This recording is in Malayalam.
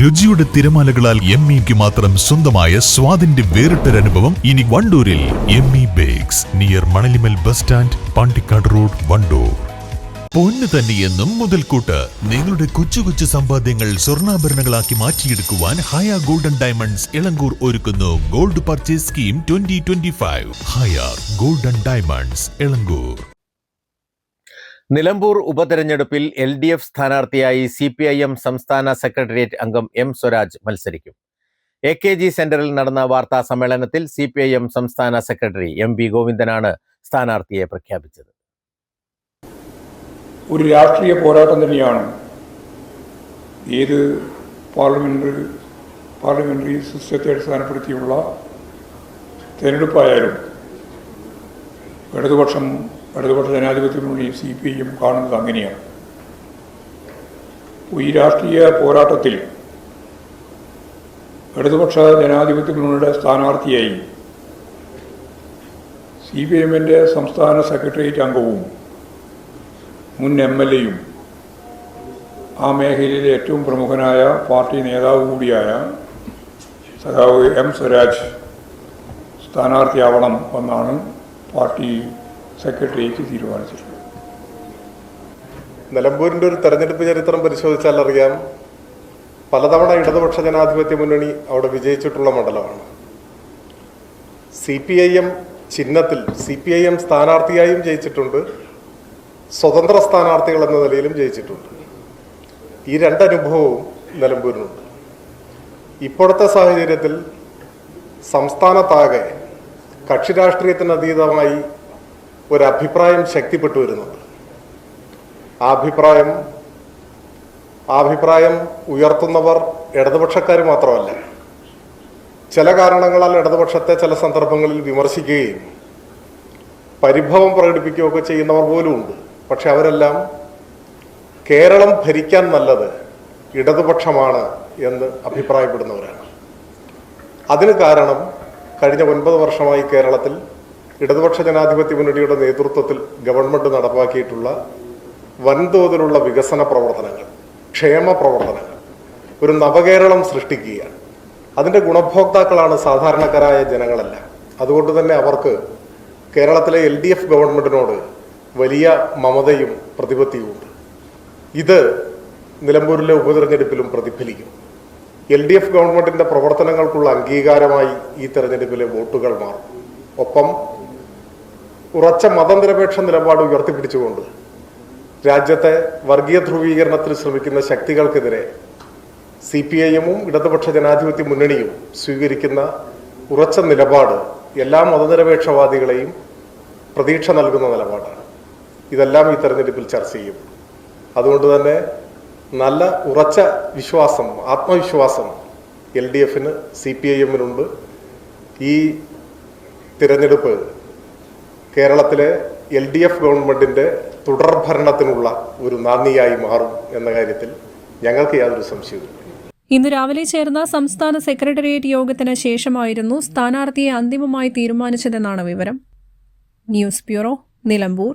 രുചിയുടെ തിരമാലകളാൽ എം ഇക്ക് മാത്രം സ്വന്തമായ സ്വാദിന്റെ വേറിട്ടൊരനുഭവം ഇനി വണ്ടൂരിൽ M E bakes near Manalimal bus stand Pandikkad road Wandoor. പൊന്ന് തന്നെയെന്നും മുതൽക്കൂട്ട്. നിങ്ങളുടെ കൊച്ചു കൊച്ചു സമ്പാദ്യങ്ങൾ സ്വർണാഭരണങ്ങളാക്കി മാറ്റിയെടുക്കുവാൻ ഹയ ഗോൾഡൻ ഡയമണ്ട്സ് ഇളങ്കൂർ ഒരുക്കുന്നു gold purchase scheme twenty twenty five. Haya golden diamonds Elankur. Nilambur ഉപതെരഞ്ഞെടുപ്പിൽ എൽ ഡി എഫ് സ്ഥാനാർത്ഥിയായി സി പി ഐ എം സംസ്ഥാന സെക്രട്ടേറിയറ്റ് അംഗം എം സ്വരാജ് മത്സരിക്കും. എ കെ ജി സെന്ററിൽ നടന്ന വാർത്താ സമ്മേളനത്തിൽ സി പി ഐ എം സംസ്ഥാന സെക്രട്ടറി എം വി ഗോവിന്ദനാണ് സ്ഥാനാർത്ഥിയെ പ്രഖ്യാപിച്ചത്. ഒരു രാഷ്ട്രീയ പോരാട്ടം തന്നെയാണ്. ഏത് പാർലമെന്ററി പാർലമെന്ററി സിസ്റ്റത്തെ അടിസ്ഥാനപ്പെടുത്തിയുള്ള തിരഞ്ഞെടുപ്പായാലും ഇടതുപക്ഷം ഇടതുപക്ഷ ജനാധിപത്യ മുന്നണി സി പി ഐയും കാണുന്നത് അങ്ങനെയാണ്. ഈ രാഷ്ട്രീയ പോരാട്ടത്തിൽ ഇടതുപക്ഷ ജനാധിപത്യ സ്ഥാനാർത്ഥിയായി സി പി എമ്മിന്റെ സംസ്ഥാന സെക്രട്ടേറിയറ്റ് അംഗവും മുൻ എം എൽ എയും ആ മേഖലയിലെ ഏറ്റവും പ്രമുഖനായ പാർട്ടി നേതാവ് കൂടിയായ സഖാവ് എം സ്വരാജ് സ്ഥാനാർത്ഥിയാവണം എന്നാണ് പാർട്ടി സെക്രട്ടേറിയറ്റ് തീരുമാനിച്ചിട്ടുണ്ട് നിലമ്പൂരിന്റെ ഒരു തെരഞ്ഞെടുപ്പ് ചരിത്രം പരിശോധിച്ചാൽ അറിയാം പലതവണ ഇടതുപക്ഷ ജനാധിപത്യ മുന്നണി അവിടെ വിജയിച്ചിട്ടുള്ള മണ്ഡലമാണ്. സി പി ഐ എം ചിഹ്നത്തിൽ സി പി ഐ എം സ്ഥാനാർത്ഥിയായും ജയിച്ചിട്ടുണ്ട് സ്വതന്ത്ര സ്ഥാനാർത്ഥികൾ എന്ന നിലയിലും ജയിച്ചിട്ടുണ്ട്. ഈ രണ്ടനുഭവവും നിലമ്പൂരിനുണ്ട്. ഇപ്പോഴത്തെ സാഹചര്യത്തിൽ സംസ്ഥാനത്താകെ കക്ഷി രാഷ്ട്രീയത്തിന് അതീതമായി ഒരു അഭിപ്രായം ശക്തിപ്പെട്ടു വരുന്നുണ്ട് ആ അഭിപ്രായം ആ അഭിപ്രായം ഉയർത്തുന്നവർ ഇടതുപക്ഷക്കാർ മാത്രമല്ല ചില കാരണങ്ങളാൽ ഇടതുപക്ഷത്തെ ചില സന്ദർഭങ്ങളിൽ വിമർശിക്കുകയും പരിഭവം പ്രകടിപ്പിക്കുകയൊക്കെ ചെയ്യുന്നവർ പോലും ഉണ്ട്. പക്ഷെ അവരെല്ലാം കേരളം ഭരിക്കാൻ നല്ലത് ഇടതുപക്ഷമാണ് എന്ന് അഭിപ്രായപ്പെടുന്നവരാണ്. അതിന് കാരണം കഴിഞ്ഞ ഒൻപത് വർഷമായി കേരളത്തിൽ ഇടതുപക്ഷ ജനാധിപത്യ മുന്നണിയുടെ നേതൃത്വത്തിൽ ഗവൺമെന്റ് നടപ്പാക്കിയിട്ടുള്ള വൻതോതിലുള്ള വികസന പ്രവർത്തനങ്ങൾ ക്ഷേമ പ്രവർത്തനങ്ങൾ ഒരു നവകേരളം സൃഷ്ടിക്കുകയാണ്. അതിന്റെ ഗുണഭോക്താക്കളാണ് സാധാരണക്കാരായ ജനങ്ങളല്ല. അതുകൊണ്ട് തന്നെ അവർക്ക് കേരളത്തിലെ എൽ ഡി എഫ് ഗവൺമെന്റിനോട് വലിയ മമതയും പ്രതിപത്തിയുമുണ്ട്. ഇത് നിലമ്പൂരിലെ ഉപതെരഞ്ഞെടുപ്പിലും പ്രതിഫലിക്കും. എൽ ഡി എഫ് ഗവൺമെന്റിന്റെ പ്രവർത്തനങ്ങൾക്കുള്ള അംഗീകാരമായി ഈ തെരഞ്ഞെടുപ്പിലെ വോട്ടുകൾ മാറും. ഒപ്പം ഉറച്ച മതനിരപേക്ഷ നിലപാട് ഉയർത്തിപ്പിടിച്ചുകൊണ്ട് രാജ്യത്തെ വർഗീയ ധ്രുവീകരണത്തിന് ശ്രമിക്കുന്ന ശക്തികൾക്കെതിരെ സി പി ഐഎമ്മും ഇടതുപക്ഷ ജനാധിപത്യ മുന്നണിയും സ്വീകരിക്കുന്ന ഉറച്ച നിലപാട് എല്ലാ മതനിരപേക്ഷവാദികളെയും പ്രതീക്ഷ നൽകുന്ന നിലപാടാണ്. ഇതെല്ലാം ഈ തെരഞ്ഞെടുപ്പിൽ ചർച്ച ചെയ്യും. അതുകൊണ്ട് തന്നെ നല്ല ഉറച്ച വിശ്വാസം ആത്മവിശ്വാസം എൽ ഡി എഫിന് സി പി ഐ എമ്മിനുണ്ട്. ഈ തിരഞ്ഞെടുപ്പ് കേരളത്തിലെ എൽ ഡി എഫ് ഗവൺമെന്റിന്റെ തുടർഭരണത്തിനുള്ള ഒരു നാന്ദിയായി മാറും എന്ന കാര്യത്തിൽ ഞങ്ങൾക്ക് യാതൊരു സംശയവുമില്ല. ഇന്ന് രാവിലെ ചേർന്ന സംസ്ഥാന സെക്രട്ടേറിയറ്റ് യോഗത്തിന് ശേഷമായിരുന്നു സ്ഥാനാർത്ഥിയെ അന്തിമമായി തീരുമാനിച്ചതെന്നാണ് വിവരം. News bureau Nilambur.